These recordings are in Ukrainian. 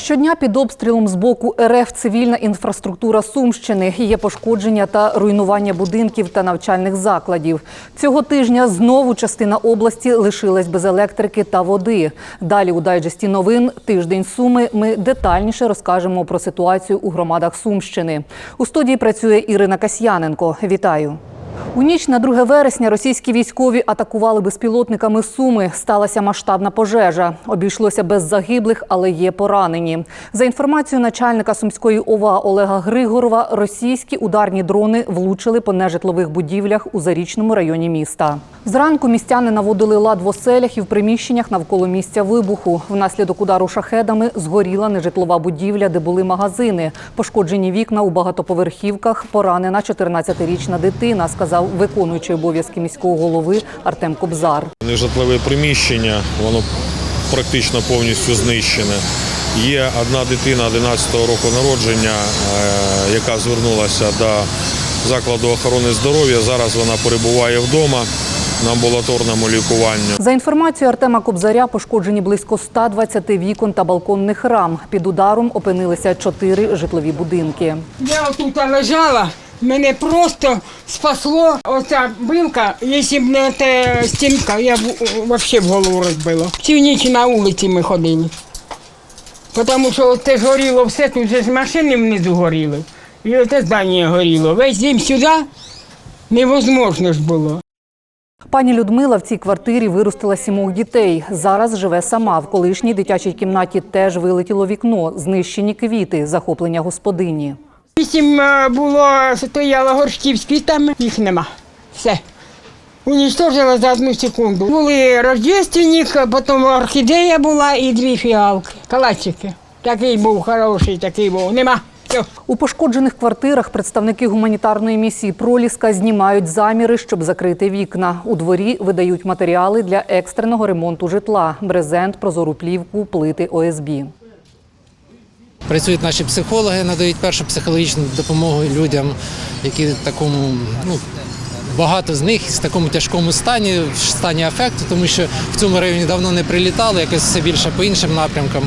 Щодня під обстрілом з боку РФ цивільна інфраструктура Сумщини. Є пошкодження та руйнування будинків та навчальних закладів. Цього тижня знову частина області лишилась без електрики та води. Далі у дайджесті новин Тиждень Суми. Ми детальніше розкажемо про ситуацію у громадах Сумщини. У студії працює Ірина Касьяненко. Вітаю. У ніч на 2 вересня російські військові атакували безпілотниками Суми. Сталася масштабна пожежа. Обійшлося без загиблих, але є поранені. За інформацією начальника Сумської ОВА Олега Григорова, російські ударні дрони влучили по нежитлових будівлях у Зарічному районі міста. Зранку містяни наводили лад в оселях і в приміщеннях навколо місця вибуху. Внаслідок удару шахедами згоріла нежитлова будівля, де були магазини. Пошкоджені вікна у багатоповерхівках. Поранена 14-річна дитина, сказав виконуючий обов'язки міського голови Артем Кобзар. Нежитлове приміщення, воно практично повністю знищене. Є одна дитина 11 року народження, е, яка звернулася до закладу охорони здоров'я. Зараз вона перебуває вдома на амбулаторному лікуванні. За інформацією Артема Кобзаря, пошкоджені близько 120 вікон та балконних рам. Під ударом опинилися чотири житлові будинки. Я отут лежала, мене просто спасло оця билка, якщо б не та стінка, я б взагалі в голову розбила. Цю ніч на вулиці ми ходили. Тому що це горіло все, тут же ж машини внизу горіли. І оце здання горіло. Весь дім сюди невозможно ж було. Пані Людмила в цій квартирі виростила сімох дітей. Зараз живе сама. В колишній дитячій кімнаті теж вилетіло вікно, знищені квіти, захоплення господині. Вісім е, було, стояло горшків з квітами, їх нема. Все. Унічтожила за одну секунду. Були рождественник, потім орхідея була і дві фіалки. Калачики. Такий був хороший, такий був. Нема. У пошкоджених квартирах представники гуманітарної місії Проліска знімають заміри, щоб закрити вікна. У дворі видають матеріали для екстреного ремонту житла: брезент, прозору плівку, плити ОСБ. Працюють наші психологи, надають першу психологічну допомогу людям, які в такому, ну багато з них в такому тяжкому стані, в стані афекту, тому що в цьому районі давно не прилітали, якось все більше по іншим напрямкам.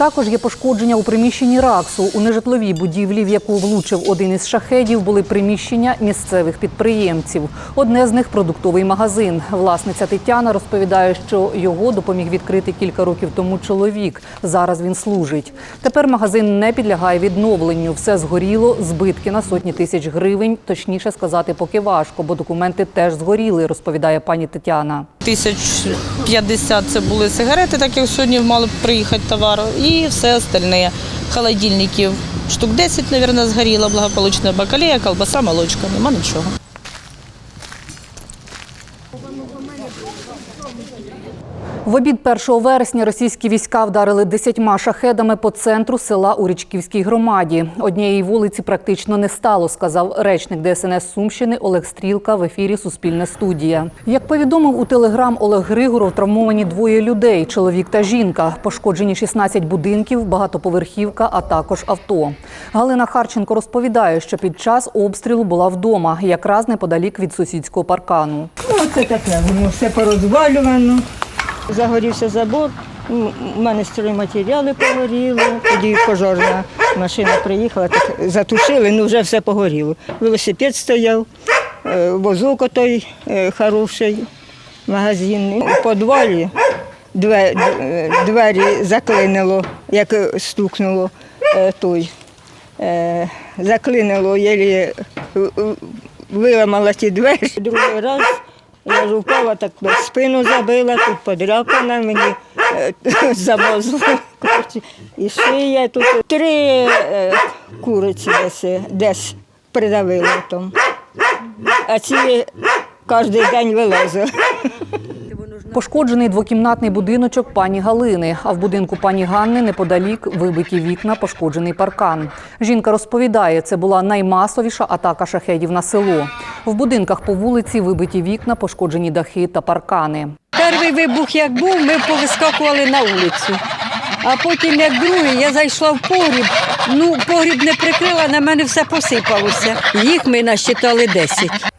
Також є пошкодження у приміщенні РАКСу. У нежитловій будівлі, в яку влучив один із шахедів, були приміщення місцевих підприємців. Одне з них продуктовий магазин. Власниця Тетяна розповідає, що його допоміг відкрити кілька років тому чоловік. Зараз він служить. Тепер магазин не підлягає відновленню. Все згоріло, збитки на сотні тисяч гривень. Точніше сказати, поки важко, бо документи теж згоріли, розповідає пані Тетяна. Тисяч 50 це були сигарети, так як сьогодні мали приїхати товар, і все остальне. Холодильників штук 10, мабуть, згоріло, благополучна бакалея, колбаса, молочка, нема нічого. В обід 1 вересня російські війська вдарили десятьма шахедами по центру села у Річківській громаді. Однієї вулиці практично не стало, сказав речник ДСНС Сумщини Олег Стрілка в ефірі Суспільне студія. Як повідомив у телеграм Олег Григоров, травмовані двоє людей чоловік та жінка. Пошкоджені 16 будинків, багатоповерхівка, а також авто. Галина Харченко розповідає, що під час обстрілу була вдома, якраз неподалік від сусідського паркану. Ну, оце таке, воно все порозвалювано. Загорівся забор, у мене стройматеріали погоріли, тоді пожежна машина приїхала, так затушили, ну вже все погоріло. Велосипед стояв, е, возок отой е, хороший, магазин. У підвалі двері, двері заклинило, як е, стукнуло е, той. Е, Заклинило, єлі е, е, виламала ті двері. Другий раз я ж впала, так спину забила, тут подряпана мені е, замозла. І шия тут три е, куриці десь, десь придавило там. А ці кожен день вилазили. Пошкоджений двокімнатний будиночок пані Галини. А в будинку пані Ганни неподалік вибиті вікна, пошкоджений паркан. Жінка розповідає, це була наймасовіша атака шахедів на село. В будинках по вулиці вибиті вікна, пошкоджені дахи та паркани. Перший вибух як був, ми повискакували на вулицю. А потім, як другий, я зайшла в погріб. Ну, погріб не прикрила, на мене все посипалося. Їх ми насчитали 10.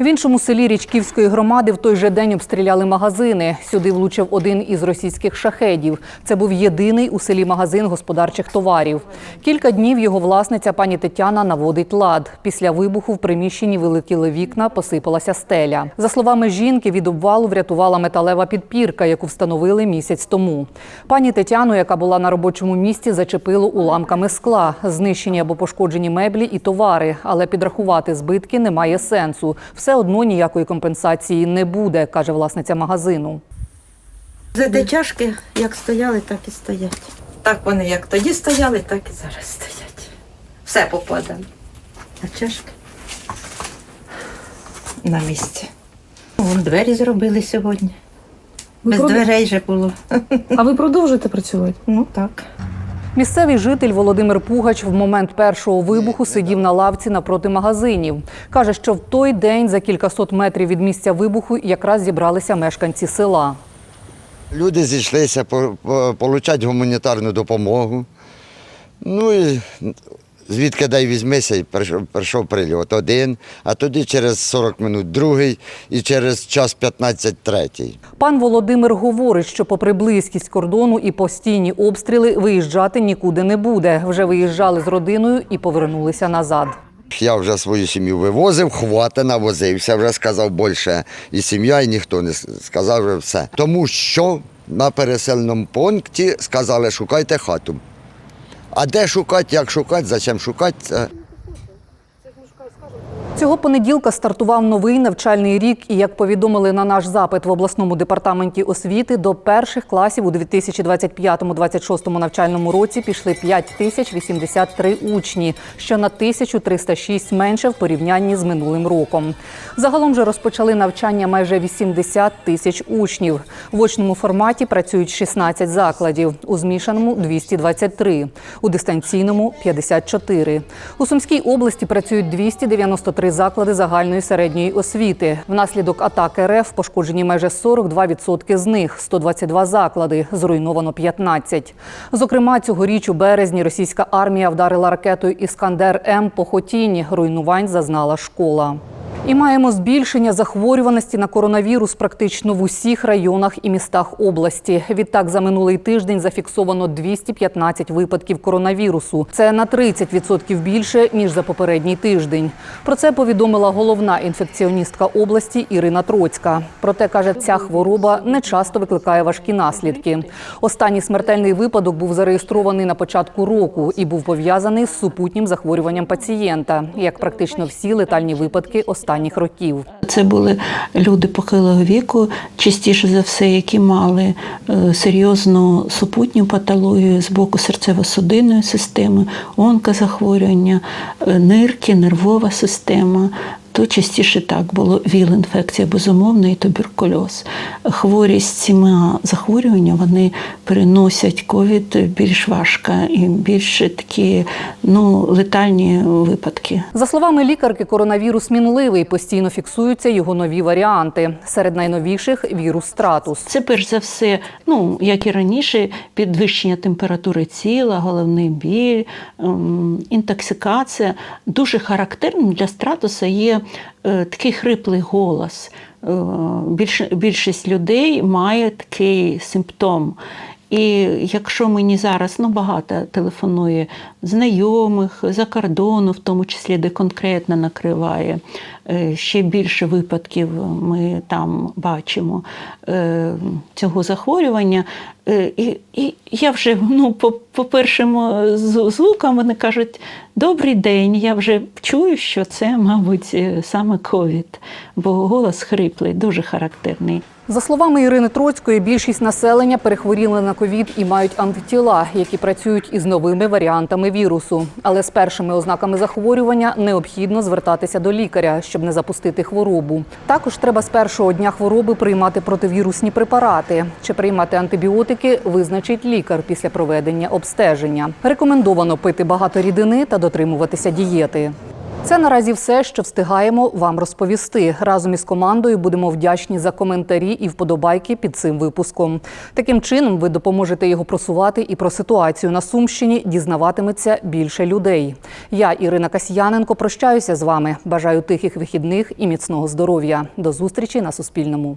В іншому селі Річківської громади в той же день обстріляли магазини. Сюди влучив один із російських шахедів. Це був єдиний у селі магазин господарчих товарів. Кілька днів його власниця пані Тетяна наводить лад. Після вибуху в приміщенні вилетіли вікна, посипалася стеля. За словами жінки, від обвалу врятувала металева підпірка, яку встановили місяць тому. Пані Тетяну, яка була на робочому місці, зачепило уламками скла, знищені або пошкоджені меблі і товари. Але підрахувати збитки немає сенсу. Все одно ніякої компенсації не буде, каже власниця магазину. Зайде чашки, як стояли, так і стоять. Так вони як тоді стояли, так і зараз стоять. Все попадало. А чашки на місці. Вон двері зробили сьогодні. Без дверей же було. А ви продовжуєте працювати? Ну так. Місцевий житель Володимир Пугач в момент першого вибуху сидів на лавці напроти магазинів. Каже, що в той день за кількасот метрів від місця вибуху якраз зібралися мешканці села. Люди зійшлися получати гуманітарну допомогу. Ну і звідки дай візьмися, і прийшов, прийшов прильот один, а тоді через 40 минут другий і через час 15 третій. Пан Володимир говорить, що попри близькість кордону і постійні обстріли виїжджати нікуди не буде. Вже виїжджали з родиною і повернулися назад. Я вже свою сім'ю вивозив, хвати навозився, вже сказав більше і сім'я, і ніхто не сказав вже все. Тому що на переселеному пункті сказали, шукайте хату. А де шукати, як шукати, зачем шукати, Цього понеділка стартував новий навчальний рік, і як повідомили на наш запит в обласному департаменті освіти, до перших класів у 2025-2026 навчальному році пішли 5083 учні, що на 1306 менше в порівнянні з минулим роком. Загалом же розпочали навчання майже 80 тисяч учнів. В очному форматі працюють 16 закладів, у змішаному 223, у дистанційному 54. У Сумській області працюють 293 заклади загальної середньої освіти. Внаслідок атак РФ пошкоджені майже 42% з них 122 заклади, зруйновано 15. Зокрема, цьогоріч у березні російська армія вдарила ракетою Іскандер М по Хотіні. Руйнувань зазнала школа. І маємо збільшення захворюваності на коронавірус практично в усіх районах і містах області. Відтак за минулий тиждень зафіксовано 215 випадків коронавірусу. Це на 30% більше ніж за попередній тиждень. Про це повідомила головна інфекціоністка області Ірина Троцька. Проте каже, ця хвороба не часто викликає важкі наслідки. Останній смертельний випадок був зареєстрований на початку року і був пов'язаний з супутнім захворюванням пацієнта, як практично всі летальні випадки останніх років. Це були люди похилого віку, частіше за все, які мали е, серйозну супутню патологію з боку серцево-судинної системи, онкозахворювання, е, нирки, нервова система. То частіше так було ВІЛ-інфекція, безумовно, і туберкульоз. Хворі з цими захворюваннями вони переносять ковід більш важко і більш такі ну, летальні випадки. За словами лікарки, коронавірус мінливий. Постійно фіксуються його нові варіанти. Серед найновіших вірус стратус. Це перш за все, ну як і раніше, підвищення температури тіла, головний біль, ем, інтоксикація. Дуже характерним для стратуса є е, такий хриплий голос. Е, більш, більшість людей має такий симптом. І якщо мені зараз ну, багато телефонує знайомих за кордону, в тому числі де конкретно накриває, е, ще більше випадків ми там бачимо е, цього захворювання. Е, І, і я вже ну, по, по першим звукам вони кажуть, добрий день, я вже чую, що це, мабуть, саме ковід, бо голос хриплий, дуже характерний. За словами Ірини Троцької, більшість населення перехворіли на ковід і мають антитіла, які працюють із новими варіантами вірусу. Але з першими ознаками захворювання необхідно звертатися до лікаря, щоб не запустити хворобу. Також треба з першого дня хвороби приймати противірусні препарати. Чи приймати антибіотики визначить лікар після проведення обстеження. Рекомендовано пити багато рідини та дотримуватися дієти. Це наразі все, що встигаємо вам розповісти. Разом із командою будемо вдячні за коментарі і вподобайки під цим випуском. Таким чином, ви допоможете його просувати і про ситуацію на Сумщині дізнаватиметься більше людей. Я, Ірина Касьяненко, прощаюся з вами. Бажаю тихих вихідних і міцного здоров'я. До зустрічі на Суспільному.